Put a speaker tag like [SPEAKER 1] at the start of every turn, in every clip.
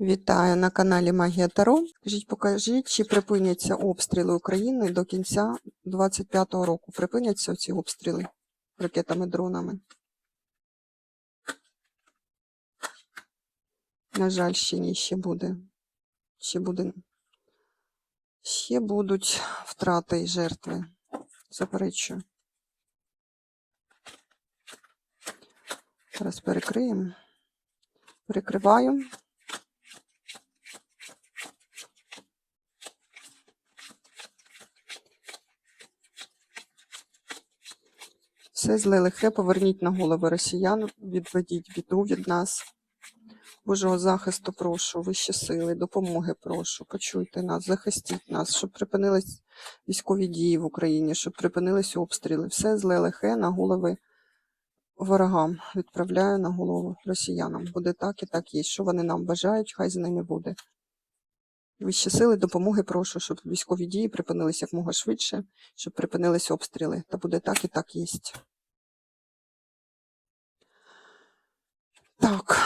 [SPEAKER 1] Вітаю на каналі Магія Таро. Скажіть, покажіть, чи припиняться обстріли України до кінця 25-го року? Припиняться ці обстріли ракетами, дронами? На жаль, ще ні, ще буде. Ще буде. Ще будуть втрати і жертви. Заперечую. Зараз перекриємо. Перекриваю. Все зле лихе поверніть на голови росіян, відведіть біду від нас. Божого захисту прошу, вищі сили, допомоги прошу. Почуйте нас, захистіть нас, щоб припинились військові дії в Україні, щоб припинились обстріли. Все зле лихе на голови ворогам. Відправляю на голову росіянам. Буде так і так є. Що вони нам бажають, хай з ними буде. Вищі сили, допомоги прошу, щоб військові дії припинились якмога швидше, щоб припинились обстріли. Та буде так і так єсть. Так.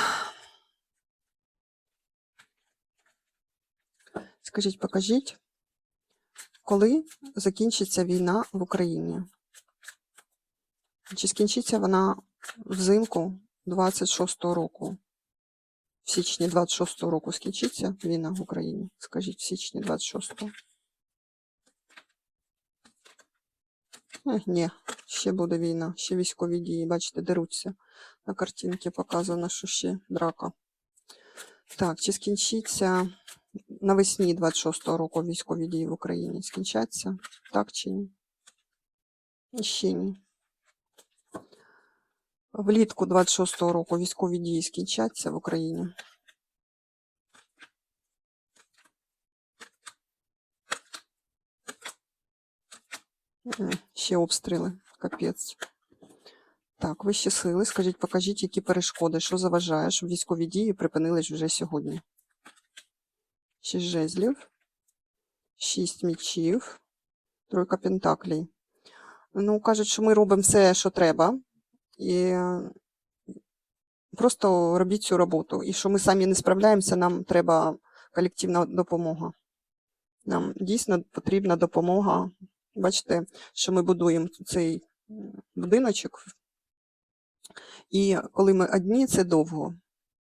[SPEAKER 1] Скажіть, покажіть, коли закінчиться війна в Україні? Чи скінчиться вона взимку 26-го року? В січні 26-го року скінчиться війна в Україні? Скажіть, в січні 26-го? Е, ні, ще буде війна, ще військові дії, бачите, деруться. На картинці показано, що ще драка. Так, чи скінчиться навесні 26-го року військові дії в Україні? Скінчаться? Так чи ні? Ще ні. Влітку 26-го року військові дії скінчаться в Україні. Ще обстріли. Капець. Так, вищі сили. Скажіть, покажіть, які перешкоди, що заважає, щоб військові дії припинились вже сьогодні. Шість жезлів, шість мічів, тройка пентаклей. Ну, кажуть, що ми робимо все, що треба, і просто робіть цю роботу. І що ми самі не справляємося, нам треба колективна допомога. Нам дійсно потрібна допомога. Бачите, що ми будуємо цей будиночок. І коли ми одні, це довго.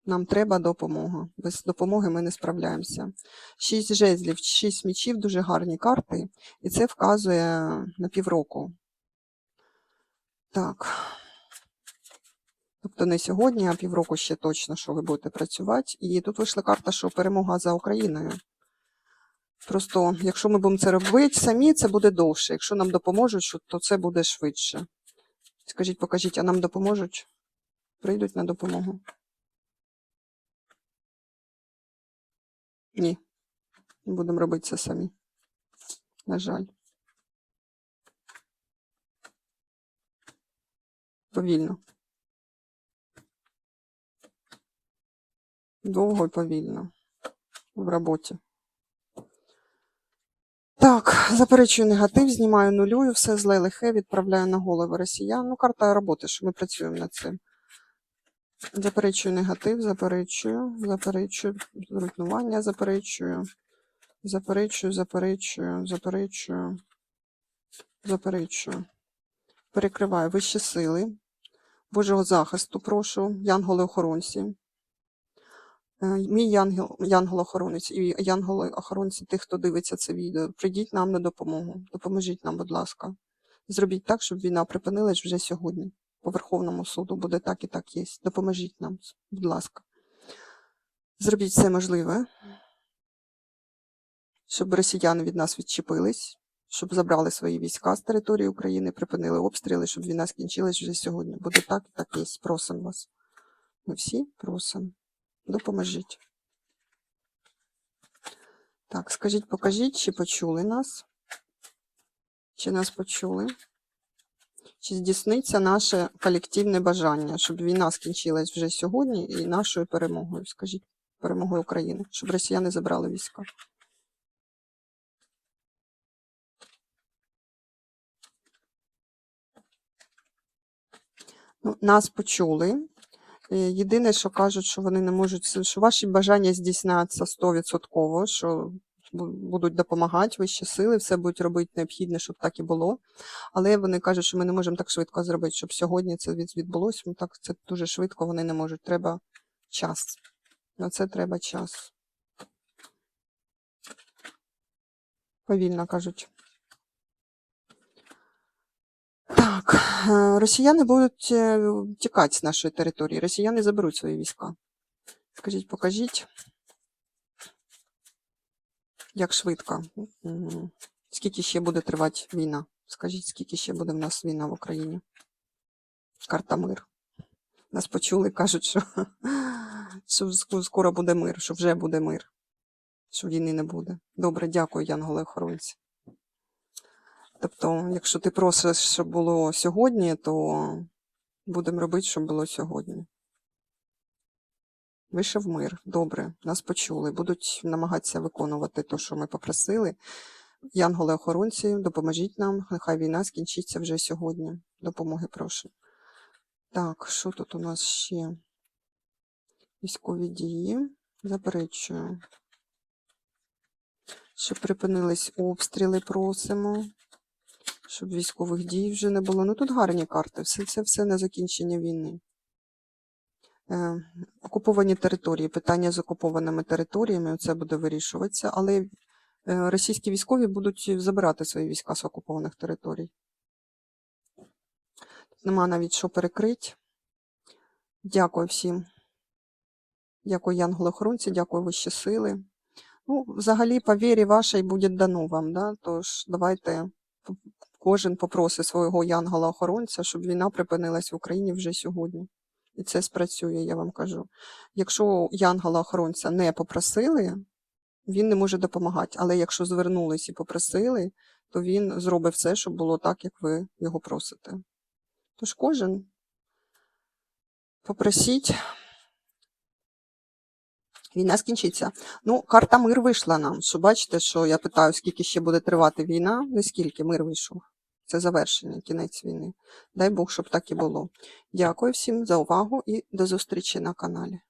[SPEAKER 1] Нам треба допомога. Без допомоги ми не справляємося. Шість жезлів, шість мічів, дуже гарні карти, і це вказує на півроку. Так. Тобто не сьогодні, а півроку ще точно, що ви будете працювати. І тут вийшла карта, що перемога за Україною. Просто, якщо ми будемо це робити самі, це буде довше. Якщо нам допоможуть, то це буде швидше. Скажіть, покажіть, а нам допоможуть? Прийдуть на допомогу? Ні. Будемо робити це самі. На жаль. Повільно. Довго і повільно. В роботі. Так, заперечую негатив, знімаю нулюю, все зле лихе, відправляю на голови росіян. Ну, карта роботи, що ми працюємо над цим. Заперечую негатив, заперечую, заперечую, зруйнування, заперечую, заперечую, заперечую, заперечую, заперечую. Перекриваю вищі сили. Божого захисту, прошу, янголи-охоронці. Е, Мій янгел, янгол-охоронець і янголи-охоронці, тих, хто дивиться це відео, прийдіть нам на допомогу. Допоможіть нам, будь ласка. Зробіть так, щоб війна припинилась вже сьогодні. По Верховному суду буде так і так є. Допоможіть нам, будь ласка. Зробіть все можливе, щоб росіяни від нас відчепились, щоб забрали свої війська з території України, припинили обстріли, щоб війна скінчилась вже сьогодні. Буде так і так є. Просимо вас. Ми всі просимо. Допоможіть. Так, скажіть, покажіть, чи почули нас? Чи нас почули? Чи здійсниться наше колективне бажання, щоб війна скінчилась вже сьогодні і нашою перемогою? Скажіть, перемогою України, щоб росіяни забрали війська. Ну, нас почули. Е, Єдине, що кажуть, що вони не можуть, що ваші бажання здійсняться 100%, що будуть допомагати вищі сили, все будуть робити необхідне, щоб так і було. Але вони кажуть, що ми не можемо так швидко зробити, щоб сьогодні це відбулося. Ну так це дуже швидко вони не можуть. Треба час. На це треба час. Повільно кажуть. Так, е, росіяни будуть е, тікати з нашої території. Росіяни заберуть свої війська. Скажіть, покажіть, як швидко. Скільки ще буде тривати війна? Скажіть, скільки ще буде в нас війна в Україні? Карта мир. Нас почули, кажуть, що, що скоро буде мир, що вже буде мир, що війни не буде. Добре, дякую, Янголе охоронці. Тобто, якщо ти просиш, щоб було сьогодні, то будемо робити, щоб було сьогодні. Вийшов мир. Добре, нас почули. Будуть намагатися виконувати те, що ми попросили. Янголи охоронці, допоможіть нам. Нехай війна скінчиться вже сьогодні. Допомоги прошу. Так, що тут у нас ще? Військові дії. Заперечую. Щоб припинились обстріли, просимо. Щоб військових дій вже не було. Ну тут гарні карти. Все це все на закінчення війни. Е, окуповані території, питання з окупованими територіями, це буде вирішуватися, але е, російські військові будуть забирати свої війська з окупованих територій. Тут нема навіть що перекрити. Дякую всім. Дякую, янголи-охоронці, дякую вищі сили. Ну, взагалі, по вірі вашій буде дано вам, да? тож давайте кожен попросить свого янгола-охоронця, щоб війна припинилась в Україні вже сьогодні. І це спрацює, я вам кажу. Якщо янгола-охоронця не попросили, він не може допомагати. Але якщо звернулись і попросили, то він зробить все, щоб було так, як ви його просите. Тож кожен попросіть. Війна скінчиться. Ну, карта мир вийшла нам. Що бачите, що я питаю, скільки ще буде тривати війна, не скільки мир вийшов. Це завершення, кінець війни. Дай Бог, щоб так і було. Дякую всім за увагу і до зустрічі на каналі.